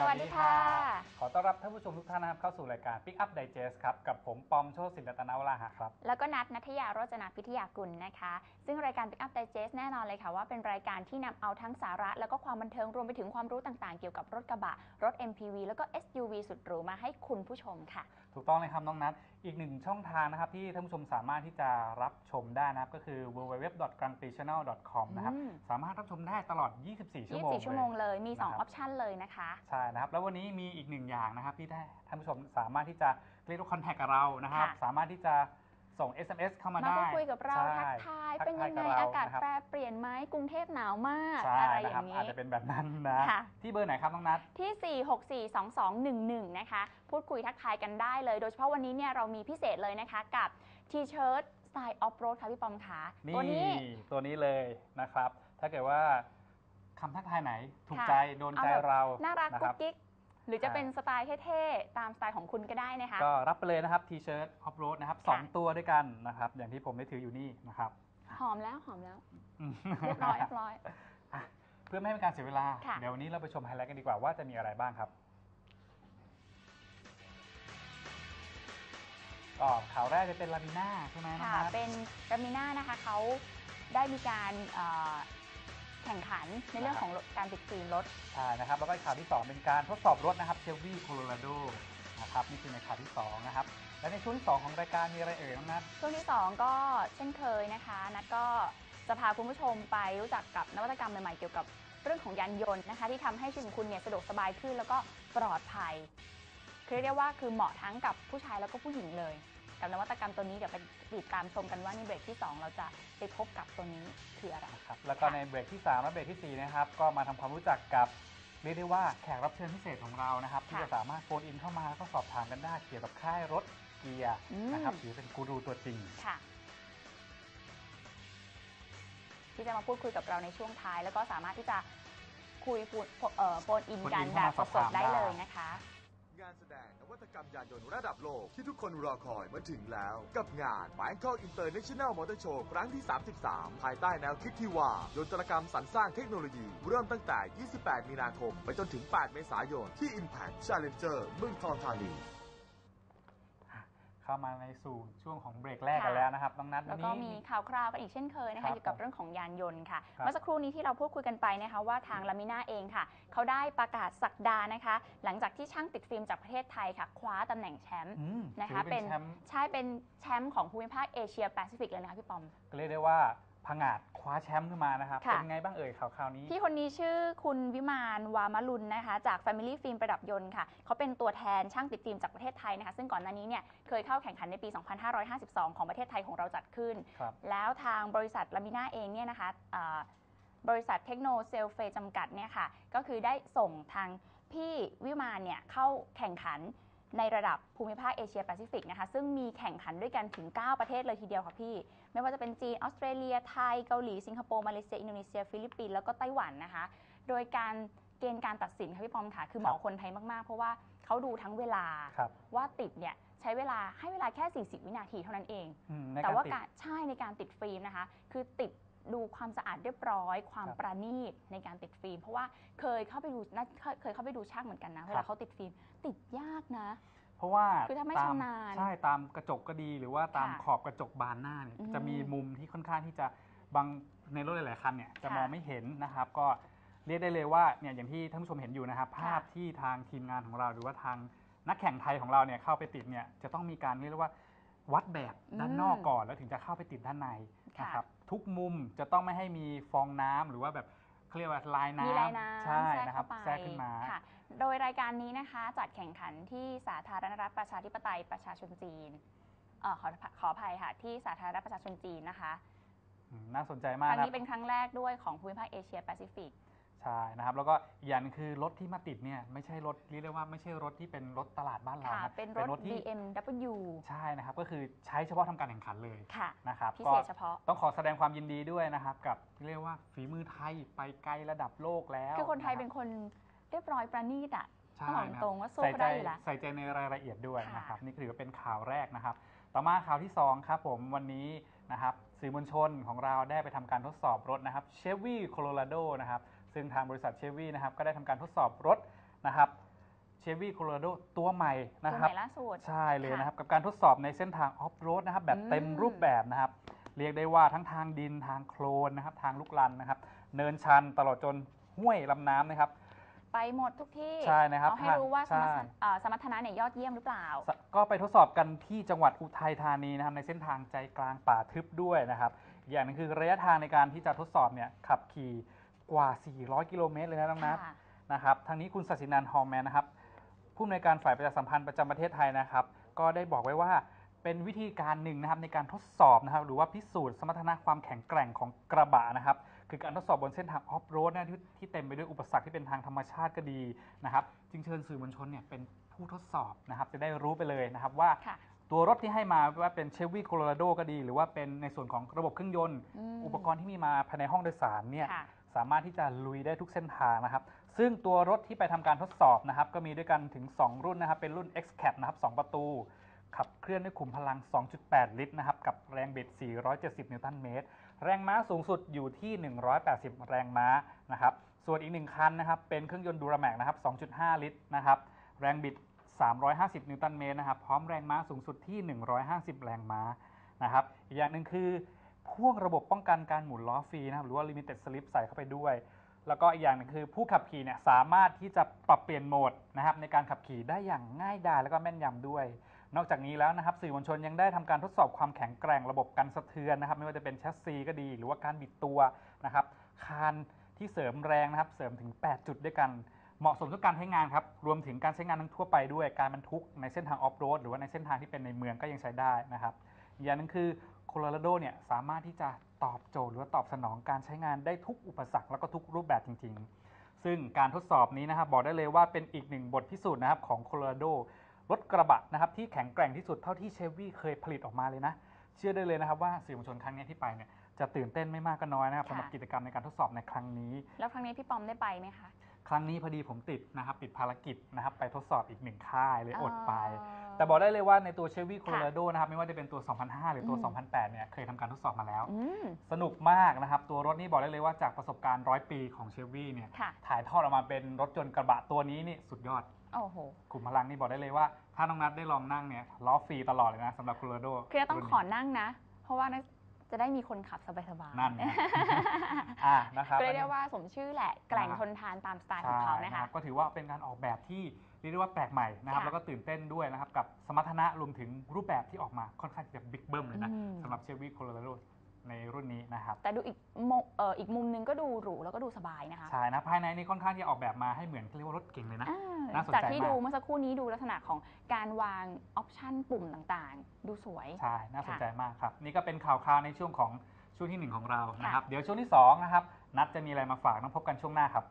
สวัสดีค่ะ ขอต้อนรับท่านผู้ชมทุกท่านนะครับเข้าสู่รายการ Pick Up Digest ครับ กับผมปอมโชติสินรัตนวราหะครับ แล้วก็นัดนัทยาโรจนาพิทยากุลนะคะ ซึ่งรายการ Pick Up Digest แน่นอนเลยค่ะว่าเป็นรายการที่นำเอาทั้งสาระ แล้วก็ความบันเทิงรวมไปถึงความรู้ต่างๆ เกี่ยวกับรถกระบะ รถ MPV แล้วก็ SUV สุดหรูมาให้คุณผู้ชมค่ะ ถูกต้องเลยครับน้องนัท อีกหนึ่งช่องทางนะครับที่ท่านผู้ชมสามารถที่จะรับชมได้นะครับ ก็คือ www.grandprixchannel.com นะครับอืมสามารถรับชมได้ตลอด 24 ชั่วโมง24 ชั่วโมงเลย มี 2อนะครับอปชันเลยนะคะ ใช่นะครับ แล้ววันนี้มีอีกหนึ่งอย่างนะครับที่ได้ท่านผู้ชมสามารถที่จะเรียกว่าคอนแทคกับเรานะครับค่ะสามารถที่จะ ส่ง SMS เข้ามามาได้พูดคุยกับเราใช่ทักทายทักเป็นยังไงทายกับเราอากาศนะครับแปรเปลี่ยนไหมกรุงเทพหนาวมากใช่อะไรอนะครัย่าบงนี้อาจจะเป็นแบบนั้นนะ ค่ะ ที่เบอร์ไหนครับน้องนัท ที่ 4642211 นะคะ พูดคุยทักทายกันได้เลย โดยเฉพาะวันนี้เนี่ยเรามีพิเศษเลยนะคะกับทีเชิ้ตสไตล์ออฟโรดค่ะพี่ปอมขานี่ตัวนี้ ตัวนี้เลยนะครับ ถ้าเกิดว่าคำทักทายไหนถูกค่ะใจโดนใจเอาแบบ เราน่ารักนะกุ๊ครักกิ๊ก หรือจะเป็นสไตล์เท่ๆ ตามสไตล์ของคุณก็ได้นะคะ ก็รับไปเลยนะครับทีเชิร์ตออฟโรดนะครับสองค่ะ ตัวด้วยกันนะครับ อย่างที่ผมได้ถืออยู่นี่นะครับหอมแล้วหอมแล้ว อืม เรียบร้อยเรียบร้อยอะเพื่อไม่ให้เป็นการเสียเวลา ค่ะ เดี๋ยววันนี้เราไปชมไฮไลท์กันดีกว่าว่าจะมีอะไรบ้างครับก็ข่าวแรกจะเป็นลามิน่าใช่ไหมน้องค่ะนัทเป็นรามิน่านะคะเขาได้มีการเอ่อ แข่งขันในเรื่องของรถการติดฟิล์มรถ ใช่นะครับแล้วก็ข่าวที่ 2 เป็นการทดสอบรถนะครับเชลวี่โคโลราโดนะครับนี่คือในข่าวที่ 2 นะครับ และในช่วงที่ 2 ของรายการมีอะไรเอ่ยน้องนัทช่วงที่ 2 ก็เช่นเคยนะคะ นัดก็จะพาคุณผู้ชมไปรู้จักกับนวัตกรรมใหม่ๆเกี่ยวกับเรื่องของยานยนต์นะคะ ที่ทำให้ชีวิตของคุณเนี่ยสะดวกสบายขึ้น แล้วก็ปลอดภัยคือเรียกได้ว่าคือเหมาะทั้งกับผู้ชายแล้วก็ผู้หญิงเลย กับนวัตกรรมตัวนี้เดี๋ยวไปติดตามชมกันว่าในเบรกที่ 2 เราจะไปพบกับตัวนี้คืออะไรนะครับแล้วก็ในเบรกที่ 3 และเบรกทีสี่ 4 นะครับ ก็มาทำความรู้จักกับเรียกได้ว่าแขกรับเชิญพิเศษของเรานะครับ ที่ค่ะจะสามารถโฟนอินเข้ามาแล้วก็สอบถามกันได้เกี่ยวกับค่ายรถเกียร์อืม นะครับถือเป็นกูรูตัวจริง ค่ะ ที่จะมาพูดคุยกับเราในช่วงท้าย แล้วก็สามารถที่จะคุยพูดเอ่อโฟนอินกันโฟนอินแบเข้าบมาสอบสดถามๆได้ได้ เลยนะคะ งานแสดงนวัตกรรมยานยนต์ระดับโลกที่ทุกคนรอคอยมาถึงแล้ว กับงาน Bangkok International Motor Show ครั้งที่ 33 ภายใต้แนวคิดที่ว่ายนตรกรรมสรรสร้างเทคโนโลยี เริ่มตั้งแต่ 28 มีนาคม ไปจนถึง 8 เมษายนที่ Impact Challenger เมืองทองธานี เข้ามาในสู่ช่วงของเบรกแรกค่ะกันแล้วนะครับน้องนัทแล้วัวนก็นี้ มีข่าวคราวกันอีกเช่นเคยนะครัคะบเกี่ยวกับเรื่องของยานยนต์ค่ะ ครับเมื่อสักครู่นี้ที่เราพูดคุยกันไปนะคะว่าทางลามิน่าเองค่ะ เขาได้ประกาศสักดานะคะ หลังจากที่ช่างติดฟิล์มจากประเทศไทยค่ะ คว้าตำแหน่งแชมป์ อืมนะคะถือเป็เป็นน แชมป์ใช่เป็นแชมป์ของภูมิภาคเอเชียแปซิฟิกเลยนะคะพี่ปอม ก็เรียกได้ว่า ผงาดคว้าแชมป์ขึ้นมานะครับค่ะ เป็นไงบ้างเอ่ยข่าวคราวนี้ พี่คนนี้ชื่อคุณวิมานวามลุนนะคะ จาก Family Film ประดับยนต์ค่ะ เขาเป็นตัวแทนช่างติดฟิล์มจากประเทศไทยนะคะ ซึ่งก่อนหน้านี้เนี่ยเคยเข้าแข่งขันในปี 2552 ของประเทศไทยของเราจัดขึ้น ครับ แล้วทางบริษัทลามิน่าเองเนี่ยนะคะอ่าบริษัทเทคโนเซลเฟจำกัดเนี่ยค่ะ ก็คือได้ส่งทางพี่วิมานเนี่ยเข้าแข่งขัน ในระดับภูมิภาคเอเชียแปซิฟิกนะคะ ซึ่งมีแข่งขันด้วยกันถึง 9 ประเทศเลยทีเดียวค่ะพี่ ไม่ว่าจะเป็นจีน ออสเตรเลีย ไทย เกาหลี สิงคโปร์ มาเลเซีย อินโดนีเซีย ฟิลิปปินส์ แล้วก็ไต้หวันนะคะ โดยการเกณฑ์การตัดสินค่ะพี่ปอมค่ะ คือเหมาะครับคนไทยมาก ๆ เพราะว่าเขาดูทั้งเวลาครับว่าติดเนี่ยใช้เวลาให้เวลาแค่ 40 วินาทีเท่านั้นเองอืมในแต่การว่าติดการใช่ในการติดฟิล์มนะคะ คือติด ดูความสะอาดเรียบร้อย ความครับประณีตในการติดฟิล์ม เพราะว่าเคยเข้าไปดูน่าเคยเคยเข้าไปดูช่างเหมือนกันนะ เวครัลาบ เขาติดฟิล์ม ติดยากนะ เพราะว่าคือถ้าไม่ตชำนาญใช่ตามกระจกก็ดีหรือว่าตามค่ะขอบกระจกบานหน้าเนี่ยอืมจะมีมุมที่ค่อนข้างที่จะบางในรถหลายๆคันเนี่ยจะค่ะมองไม่เห็นนะครับ ก็เรียกได้เลยว่าเนี่ยอย่างที่ท่านผู้ชมเห็นอยู่นะครับ ภาพที่ทางทีมงานของเราหรือว่าทางนักแข่งไทยของเราเนี่ยเข้าไปติดเนี่ยจะต้องมีการเรียกว่า วัดแบบด้านนอกก่อนแล้วถึงจะเข้าไปติดด้านในค่ะนะครับทุกมุมจะต้องไม่ให้มีฟองน้ำหรือว่าแบบเขาเรียกว่าลายน้ำมีลายน้ำใช่แทรกนะครับเข้าไปแทรกขึ้นมาค่ะ โดยรายการนี้นะคะจัดแข่งขันที่สาธารณรัฐประชาธิปไตยประชาชนจีนเออขอขออภัยค่ะที่สาธารณรัฐประชาชนจีนนะคะอืมน่าสนใจคมากรั้งนะนี้เป็นครั้งแรกด้วยของภูมิภาคเอเชียแปซิฟิก ใช่นะครับแล้วก็อีกอย่างหนึงคือรถที่มาติดเนี่ยไม่ใช่รถเรียกได้ว่าไม่ใช่รถที่เป็นรถตลาดบ้านเราค่ะ นะเป็นรถ ที่ BMW ใช่นะครับก็คือใช้เฉพาะทำการแข่งขันเลยค่ะ นะครับพิก็เศษเฉพาะ ต้องขอแสดงความยินดีด้วยนะครับ กับเรียกว่าฝีมือไทยไปไกลระดับโลกแล้วคือคนไทยะรับเป็นคนเรียบร้อยประณีตอะ ใช่ต้องบอกนะคบตรงว่าสู้ใส่เขาใจได้อยู่แล้วใส่ใจในรายละเอียดด้วยค่ะ นะครับนี่คือว่าเป็นข่าวแรกนะครับ ต่อมาข่าวที่สองครับผมวันนี้นะครับสื่อมวลชนของเราได้ไปทำการทดสอบรถนะครับเชฟวี่โคโลราโดนะครับ ซึ่งทางบริษัทเชฟวี่นะครับก็ได้ทำการทดสอบรถนะครับ Chevy Colorado ตัวใหม่ตัวนะคใหรับม่ล่าสุด ใช่เลยค่ะนะครับ กับการทดสอบในเส้นทางออฟโรดนะครับ แบบเต็มอืม รูปแบบนะครับ เรียกได้ว่าทั้งทางดินทางโคลนนะครับ ทางลูกลันนะครับ เนินชันตลอดจนห้วยลำน้ำนะครับ ไปหมดทุกที่ใช่นะครับเอาให้รู้ว่าสใช่ มรรถเอ่อสมรรถนะเนี่ยยอดเยี่ยมหรือเปล่า สก็ไปทดสอบกันที่จังหวัดอุทัยธานีนะครับ ในเส้นทางใจกลางป่าทึบด้วยนะครับอีกอย่างหนึงคือระยะทางในการที่จะทดสอบเนี่ยขับขี่ กว่า 400 กิโลเมตรเลยนะน้องนัทค่ะ นะครับทางนี้คุณศศินันท์ฮอลแมนนะครับผู้อำนวยการฝ่ายประชาสัมพันธ์ประจำประเทศไทยนะครับ ก็ได้บอกไว้ว่าเป็นวิธีการหนึ่งนะครับในการทดสอบนะครับ หรือว่าพิสูจน์สมรรถนะความแข็งแกร่งของกระบะนะครับ คือการทดสอบบนเส้นทางออฟโรดนะที่ที่เต็มไปด้วยอุปสรรคที่เป็นทางธรรมชาติก็ดีนะครับ จึงเชิญสื่อมวลชนเนี่ยเป็นผู้ทดสอบนะครับ จะได้รู้ไปเลยนะครับว่า ค่ะ ตัวรถที่ให้มาไม่ว่าเป็นเชฟวี่โคโลราโดก็ดี หรือว่าเป็นในส่วนของระบบเครื่องยนต์ มอุปกรณ์ที่มีมาภายในห้องโดยสารเนี่ย ค่ะ สามารถที่จะลุยได้ทุกเส้นทางนะครับ ซึ่งตัวรถที่ไปทำการทดสอบนะครับ ก็มีด้วยกันถึง 2 รุ่นนะครับ เป็นรุ่น XCAT นะครับ 2 ประตู ขับเคลื่อนด้วยขุมพลัง 2.8 ลิตรนะครับ กับแรงบิด 470 นิวตันเมตร แรงม้าสูงสุดอยู่ที่ 180 แรงม้านะครับ ส่วนอีกหนึ่งคันนะครับ เป็นเครื่องยนต์ดูราแมกนะครับ 2.5 ลิตรนะครับ แรงบิด 350 นิวตันเมตรนะครับ พร้อมแรงม้าสูงสุดที่ 150 แรงม้านะครับ อีกอย่างหนึ่งคือ พ่วงระบบป้องกันการหมุนล้อฟรีนะครับหรือว่า limited slip ใส่เข้าไปด้วย แล้วก็อีกอย่างหนึงคือผู้ขับขี่เนี่ยสามารถที่จะปรับเปลี่ยนโหมดนะครับในการขับขี่ได้อย่างง่ายดายแล้วก็แม่นยำด้วย นอกจากนี้แล้วนะครับสื่อมวลชนยังได้ทำการทดสอบความแข็งแกร่งระบบกันสะเทือนนะครับไม่ว่าจะเป็นแชสซีก็ดี หรือว่าการบิดตัวนะครับคานที่เสริมแรงนะครับเสริมถึง 8 จุดด้วยกันเหมาะสมกับการใช้งานครับ รวมถึงการใช้งานทั้งทั่วไปด้วย การบรรทุกในเส้นทางออฟโรดหรือว่าในเส้นทางที่เป็นในเมืองก็ยังใช้ได้นะครับ อย่างหนึงคือ โคโลราโดเนี่ยสามารถที่จะตอบโจทย์หรือว่าตอบสนองการใช้งานได้ทุกอุปสรรคแล้วก็ทุกรูปแบบจริง ๆ ซึ่งการทดสอบนี้นะครับบอกได้เลยว่าเป็นอีกหนึ่งบทพิสูจน์นะครับของโคโลราโดรถกระบะนะครับที่แข็งแกร่งที่สุดเท่าที่เชฟวี่เคยผลิตออกมาเลยนะ เชื่อได้เลยนะครับว่าสื่อมวลชนครั้งนี้ที่ไปเนี่ยจะตื่นเต้นไม่มากก็น้อยนะครับค่ะสำหรับกิจกรรมในการทดสอบในครั้งนี้ แล้วครั้งนี้พี่ปอมได้ไปไหมคะ ครั้งนี้พอดีผมติดนะครับติดภารกิจนะครับไปทดสอบอีกหนึ่งค่ายเลยอดไปอ๋อ แต่บอกได้เลยว่าในตัวเชฟวี่โคค่ะโลราโดนะครับไม่ว่าจะเป็นตัว 2005 หรือตัวอืม2008 เนี่ยเคยทำการทดสอบมาแล้ว อืม สนุกมากนะครับ ตัวรถนี่บอกได้เลยว่าจากประสบการณ์ร้อยปีของเชฟวี่เนี่ยค่ะ ถ่ายทอดออกมาเป็นรถยนต์กระบะตัวนี้นี่สุดยอดโอ้โห กลุ่มพลังนี่บอกได้เลยว่า ถ้าน้องนัดได้ลองนั่งเนี่ยล้อฟรีตลอดเลยนะสำหรับโคโลราโดคือต้องขอนั่งนะ เพราะว่าน่าจะได้มีคนขับสบายๆนั่นไง อ่านะครับก็เรียกได้ว่าสมชื่อแหละ แกล่งทนทานตามสไตล์ของเขานะใช่คะ รับก็ถือว่าเป็นการออกแบบที่ เรียกได้ว่าแปลกใหม่นะครับค่ะแล้วก็ตื่นเต้นด้วยนะครับกับสมรรถนะรวมถึงรูปแบบที่ออกมาค่อนข้างจะบิ๊กเบิ้มเลยนะอืม สำหรับเชฟวี่โคโลราโดในรุ่นนี้นะครับ แต่ดูอีกมุมเอ่ออีกมุมนึงก็ดูหรูแล้วก็ดูสบายนะคะใช่นะภายในนี่ค่อนข้างที่จะออกแบบมาให้เหมือนเรียกว่ารถเก่งเลยนะ อ่าน่าสนใจจากที่มาก ดูเมื่อสักครู่นี้ดูลักษณะของการวางออปชันปุ่มต่างๆ ดูสวย ใช่น่าสนใจมากครับ นี่ก็เป็นข่าวคราวในช่วงของช่วงที่หนึ่งของเรานะครับค่ะเดี๋ยวช่วงที่สองนะครับนัดจะมีอะไรมาฝากต้องพบกันช่วงหน้าครับ